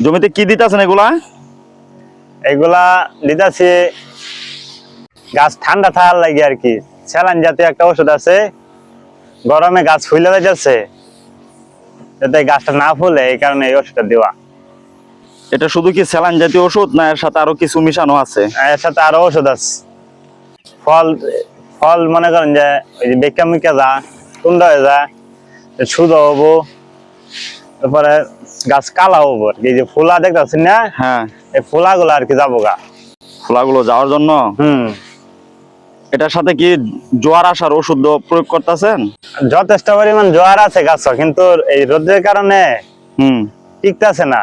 জমিতে কি দিতেছেন এগুলা? এগুলা দিতেছি গাছ ঠান্ডা থাকার লাগে আর কি। স্যালাইন জাতীয় একটা ওষুধ আছে গরমে গাছ ফুলে যাচ্ছে যাতে গাছটা না ফুলে এই কারণে এই ওষুধটা দেওয়া। এটা শুধু কি স্যালাইন জাতীয় ওষুধ না এর সাথে আরও কিছু মিশানো আছে? এর সাথে আরও ওষুধ আছে। ফল ফল মনে করেন যে ওই যে বেকা মিকা যা কুন্ডা হয়ে যা শুধু হব। তারপরে গাছ কালা হব এই যে ফুলা দেখতেছেন না? হ্যাঁ। এই ফুলাগুলো আর কি যাব গা। ফুলাগুলো যাওয়ার জন্য? হুম। এটার সাথে কি জোয়ার আসার ওষুধ প্রয়োগ করতেছেন? যথেষ্ট পরিমাণ জোয়ার আছে গাছ কিন্তু এই রোদের কারণে হুম। টিকতেছে না।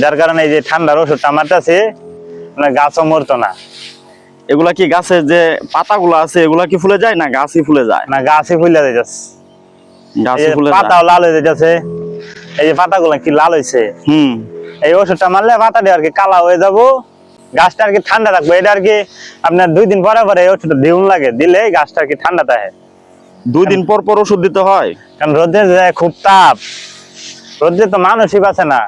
যার কারণে এই যে ঠান্ডার ওষুধটা মারতেছে মানে গাছও মরতো না। এগুলা কি গাছের যে পাতাগুলো আছে এগুলা কি ফুলে যায় না গাছই ফুলে যায়? না গাছই ফুলে এই গাছই ফুলে পাতাও লাল হয়ে যাচ্ছে এই যে পাতাগুলো কি লাল হয়েছে হুম। এই ওষুধটা মারলে পাতাটা আর কি কালা হয়ে যাব। গাছটা আর কি ঠান্ডা থাকবে। এটা আর কি আপনার দুই দিন পরে পরে ওষুধটা দিউন লাগে। দিলে গাছটা আর কি ঠান্ডা থাকে। দুই দিন পর পর ওষুধ দিতে হয়? কারণ রোদের খুব তাপ। রোদে তো মানুষই বাঁচে না।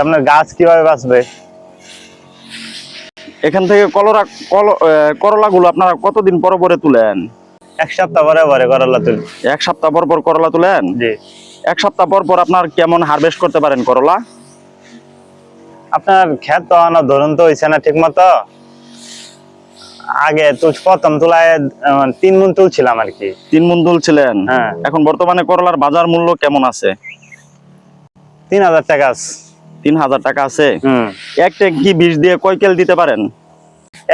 আপনার গাছ কীভাবে বাঁচবে? এখান থেকে কলরা কল করলা গুলো আপনারা কতদিন পর পরে তুলেন? এক সপ্তাহ পরে পরে করলা তুলি। এক সপ্তাহ পর পর করলা তুলেন? জি। এক সপ্তাহ পর পর আপনার কেমন হারভেস্ট করতে পারেন করলা? আপনার ক্ষেত তো আনা ধরুন তো হয়েছে না ঠিক মতো আগে তুল প্রথম তুলায় তিন মন তুলছিলাম আর কি। তিন মন তুলছিলেন? হ্যাঁ। এখন বর্তমানে করলার বাজার মূল্য কেমন আছে? তিন হাজার টাকা আছে। তিন হাজার টাকা আছে। এক ট্যাঙ্কি বীজ দিয়ে কয় কেল দিতে পারেন?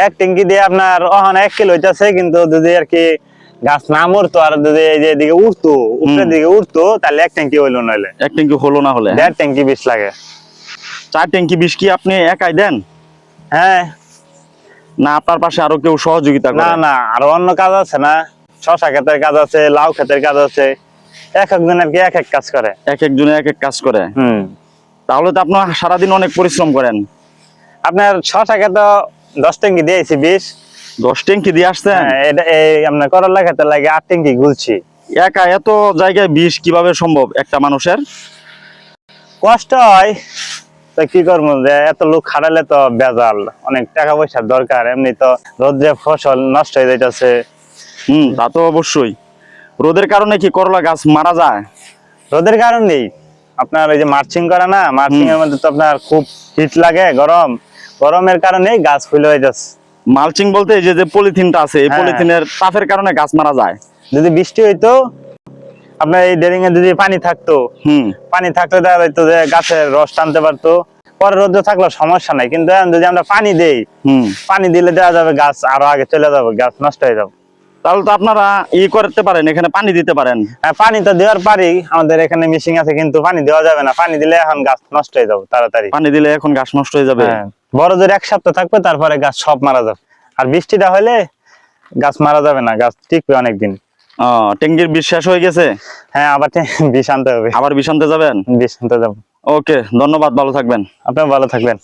এক ট্যাঙ্কি দিয়ে আপনার ওখান এক কিলো হইতেছে কিন্তু যদি আর কি গাছ না মরতো আর যদি এই যে এদিকে উঠতো উপরের দিকে উঠতো তাহলে এক ট্যাঙ্কি হইল নইলে। এক ট্যাঙ্কি হলো না হলে। দেড় ট্যাঙ্কি বিষ লাগে। চার ট্যাঙ্কি বিষ কি আপনি একাই দেন? হ্যাঁ। না আপনার পাশে আরও কেউ সহযোগিতা না না আরও অন্য কাজ আছে না? শশা ক্ষেতের কাজ আছে লাউ ক্ষেতের কাজ আছে। এক একজন আর কি এক এক কাজ করে। এক একজনে এক এক কাজ করে? হুম। তাহলে তো আপনার সারাদিন অনেক পরিশ্রম করেন। আপনার শশা ক্ষেত দশ ট্যাঙ্কি দিয়েছি বিষ। দশ ট্যাঙ্কি দিয়ে আসছেন? আপনার করলা খেতে লাগে আট ট্যাঙ্কি গুলছি। একা এত জায়গায় বিষ কীভাবে সম্ভব একটা মানুষের? কষ্ট হয় তো কি করব যে এত লোক খাটালে তো বেজাল অনেক টাকা পয়সার দরকার এমনি তো রোদ্রে ফসল নষ্ট হয়ে যাইতেছে। হুম তা তো অবশ্যই। রোদের কারণে কি করলা গাছ মারা যায়? রোদের কারণেই আপনার ওই যে মার্চিং করে না মার্চিং এর মধ্যে তো আপনার খুব হিট লাগে গরম। গরমের কারণেই গাছ ফুলে হয়ে যাচ্ছে। মালচিং বলতে এই যে পলিথিনটা আছে এই হ্যাঁ। পলিথিনের তাপের কারণে গাছ মারা যায়। যদি বৃষ্টি হইতো আপনার এই ডেরিং এ যদি পানি থাকতো হুম। পানি থাকলে দেখা যাইতো যে গাছের রস টানতে পারতো। পরে রোদ্র থাকলে সমস্যা নাই কিন্তু যদি আমরা পানি দেই হুম। পানি দিলে দেওয়া যাবে গাছ আরও আগে চলে যাবে গাছ নষ্ট হয়ে যাবে। তাহলে তো আপনারা ই করতে পারেন এখানে পানি দিতে পারেন। হ্যাঁ, পানি তো দেওয়ার পারি আমাদের এখানে মিশিং আছে কিন্তু পানি দেওয়া যাবে না। পানি দিলে এখন গাছ নষ্ট হয়ে যাবে তাড়াতাড়ি। পানি দিলে এখন গাছ নষ্ট হয়ে যাবে। হ্যাঁ, বড় জোর এক সপ্তাহ থাকবে তারপরে গাছ সব মারা যাবে। আর বৃষ্টিটা হলে গাছ মারা যাবে না গাছ টিকবে অনেকদিন। ও টেঙ্গির বিষ শেষ হয়ে গেছে? হ্যাঁ আবার বিষ আনতে হবে। আবার বিষ আনতে যাবেন? বিষ আনতে যাব। ওকে ধন্যবাদ ভালো থাকবেন। আপনিও ভালো থাকবেন।